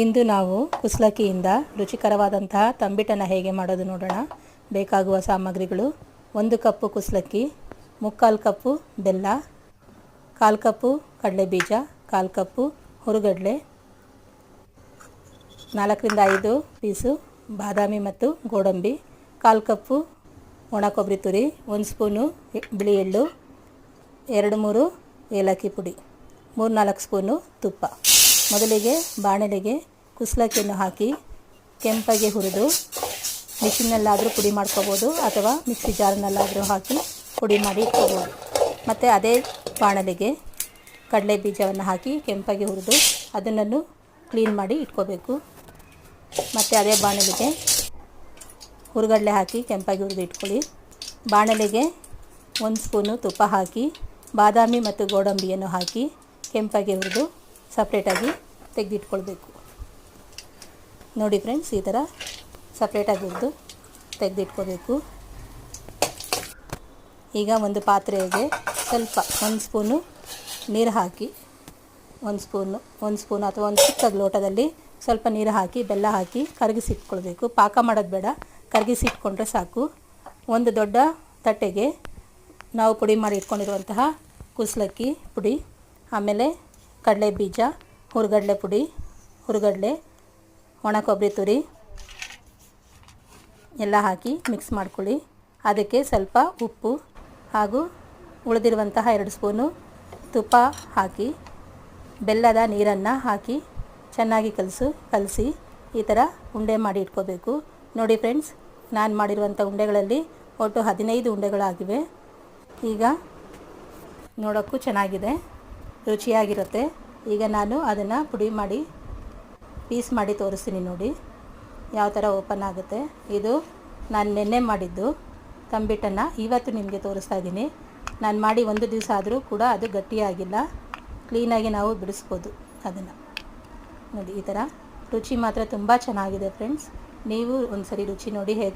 ಇಂದು ನಾವು ಕುಸ್ಲಕ್ಕಿಯಿಂದ ರುಚಿಕರವಾದಂತಹ ತಂಬಿಟನ್ನು ಹೇಗೆ ಮಾಡೋದು ನೋಡೋಣ. ಬೇಕಾಗುವ ಸಾಮಗ್ರಿಗಳು ಒಂದು ಕಪ್ಪು ಕುಸ್ಲಕ್ಕಿ, ಮುಕ್ಕಾಲು ಕಪ್ಪು ಬೆಲ್ಲ, ಕಾಲು ಕಪ್ಪು ಕಡಲೆಬೀಜ, ಕಾಲು ಕಪ್ಪು ಹುರುಗಡಲೆ, ನಾಲ್ಕರಿಂದ ಐದು ಪೀಸು ಬಾದಾಮಿ ಮತ್ತು ಗೋಡಂಬಿ, ಕಾಲು ಕಪ್ಪು ಒಣ ಕೊಬ್ಬರಿ ತುರಿ, ಒಂದು ಸ್ಪೂನು ಬಿಳಿ ಎಳ್ಳು, ಎರಡು ಮೂರು ಏಲಕ್ಕಿ ಪುಡಿ ಮೂರು ನಾಲ್ಕು ಸ್ಪೂನು ತುಪ್ಪ. ಮೊದಲಿಗೆ ಬಾಣಲೆಗೆ ಕುಸಲಕ್ಕಿಯನ್ನು ಹಾಕಿ ಕೆಂಪಗೆ ಹುರಿದು ಮಿಷಿನಲ್ಲಾದರೂ ಪುಡಿ ಮಾಡ್ಕೋಬೋದು ಅಥವಾ ಮಿಕ್ಸಿ ಜಾರ್ನಲ್ಲಾದರೂ ಹಾಕಿ ಪುಡಿ ಮಾಡಿ ಇಟ್ಕೋಬೋದು. ಮತ್ತು ಅದೇ ಬಾಣಲೆಗೆ ಕಡಲೆ ಬೀಜವನ್ನು ಹಾಕಿ ಕೆಂಪಗೆ ಹುರಿದು ಅದನ್ನು ಕ್ಲೀನ್ ಮಾಡಿ ಇಟ್ಕೋಬೇಕು. ಮತ್ತು ಅದೇ ಬಾಣಲೆಗೆ ಹುರುಗಡಲೆ ಹಾಕಿ ಕೆಂಪಾಗಿ ಹುರಿದು ಇಟ್ಕೊಳ್ಳಿ. ಬಾಣಲೆಗೆ ಒಂದು ಸ್ಪೂನು ತುಪ್ಪ ಹಾಕಿ, ಬಾದಾಮಿ ಮತ್ತು ಗೋಡಂಬಿಯನ್ನು ಹಾಕಿ ಕೆಂಪಾಗಿ ಹುರಿದು ಸಪ್ರೇಟಾಗಿ ತೆಗೆದಿಟ್ಕೊಳ್ಬೇಕು. ನೋಡಿ ಫ್ರೆಂಡ್ಸ್ ಈ ಥರ ಸಪ್ರೇಟಾಗಿ ಹಿಡಿದು ತೆಗೆದಿಟ್ಕೋಬೇಕು ಈಗ ಒಂದು ಪಾತ್ರೆಗೆ ಸ್ವಲ್ಪ ಒಂದು ಸ್ಪೂನು ನೀರು ಹಾಕಿ, ಒಂದು ಸ್ಪೂನು ಒಂದು ಸ್ಪೂನ್ ಅಥವಾ ಒಂದು ಚಿಕ್ಕ ಲೋಟದಲ್ಲಿ ಸ್ವಲ್ಪ ನೀರು ಹಾಕಿ, ಬೆಲ್ಲ ಹಾಕಿ ಕರಗಿಸಿಟ್ಕೊಳ್ಬೇಕು. ಪಾಕ ಮಾಡೋದು ಬೇಡ, ಕರಗಿಸಿಟ್ಕೊಂಡ್ರೆ ಸಾಕು. ಒಂದು ದೊಡ್ಡ ತಟ್ಟೆಗೆ ನಾವು ಪುಡಿ ಮಾಡಿ ಇಟ್ಕೊಂಡಿರುವಂತಹ ಕುಸ್ಲಕ್ಕಿ ಪುಡಿ, ಆಮೇಲೆ ಕಡಲೆ ಬೀಜ, ಹುರುಗಡಲೆ ಪುಡಿ, ಹುರುಗಡಲೆ, ಒಣ ಕೊಬ್ಬರಿ ತುರಿ ಎಲ್ಲ ಹಾಕಿ ಮಿಕ್ಸ್ ಮಾಡ್ಕೊಳ್ಳಿ. ಅದಕ್ಕೆ ಸ್ವಲ್ಪ ಉಪ್ಪು ಹಾಗೂ ಉಳಿದಿರುವಂತಹ ಎರಡು ಸ್ಪೂನು ತುಪ್ಪ ಹಾಕಿ, ಬೆಲ್ಲದ ನೀರನ್ನು ಹಾಕಿ ಚೆನ್ನಾಗಿ ಕಲಸು, ಕಲಸಿ ಈ ಥರ ಉಂಡೆ ಮಾಡಿ ಇಟ್ಕೋಬೇಕು. ನೋಡಿ ಫ್ರೆಂಡ್ಸ್, ನಾನು ಮಾಡಿರುವಂಥ ಉಂಡೆಗಳಲ್ಲಿ ಒಟ್ಟು ಹದಿನೈದು ಉಂಡೆಗಳಾಗಿವೆ. ಈಗ ನೋಡೋಕ್ಕೂ ಚೆನ್ನಾಗಿದೆ. ರುಚಿಯಾಗಿರುತ್ತೆ. ಈಗ ನಾನು ಅದನ್ನು ಪುಡಿ ಮಾಡಿ, ಪೀಸ್ ಮಾಡಿ ತೋರಿಸ್ತೀನಿ ನೋಡಿ. ಯಾವ ಥರ ಓಪನ್ ಆಗುತ್ತೆ. ಇದು ನಾನು ನಿನ್ನೆ ಮಾಡಿದ್ದು ತಂಬಿಟ್ಟನ್ನು ಇವತ್ತು ನಿಮಗೆ ತೋರಿಸ್ತಾ ಇದ್ದೀನಿ. ನಾನು ಮಾಡಿ ಒಂದು ದಿವಸ ಆದರೂ ಕೂಡ ಅದು ಗಟ್ಟಿಯಾಗಿಲ್ಲ. ಕ್ಲೀನಾಗಿ ನಾವು ಬಿಡಿಸ್ಬೋದು ಅದನ್ನು. ನೋಡಿ, ಈ ಥರ ರುಚಿ ಮಾತ್ರ ತುಂಬ ಚೆನ್ನಾಗಿದೆ ಫ್ರೆಂಡ್ಸ್. ನೀವು ಒಂದು ಸರಿ ರುಚಿ ನೋಡಿ ಹೇಗೆ